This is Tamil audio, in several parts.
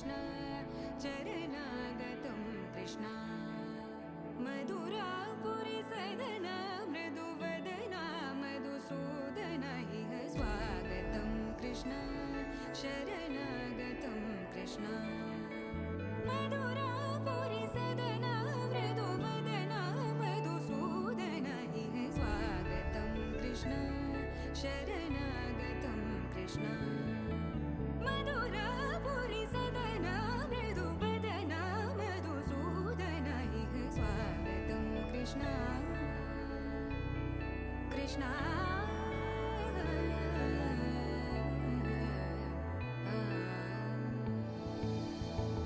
कृष्ण चरणागतं कृष्णा। मधुरा पुरि मृदुवदना मृदुवदना इह स्वागतं कृष्ण शरणागतं कृष्ण। मधुरापुरि सदनं मृदुवदना मधुसूदनैः स्वागतं कृष्ण शरणागतं कृष्ण। கிருஷ்ணா கிருஷ்ணா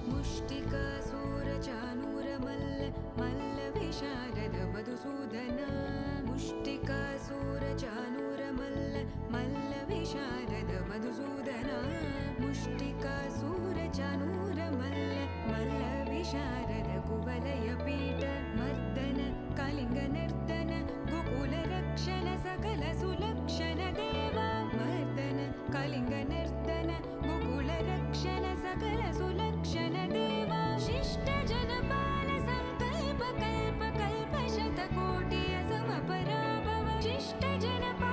முஷ்டிகா சூரச்சானூரமல்ல மல்ல விஷாரத மதுசூதன முஷ்டிகா சூரச்சானூரமல்ல மல்ல सकल सुलक्षण देवा मर्दन कलिङ्ग निर्दन गोकुल रक्षण सकल सुलक्षण देवा शिष्ट जनपाल सङ्कल्प कल्प कल्प शतकोटि असम पराभव शिष्ट जनपाल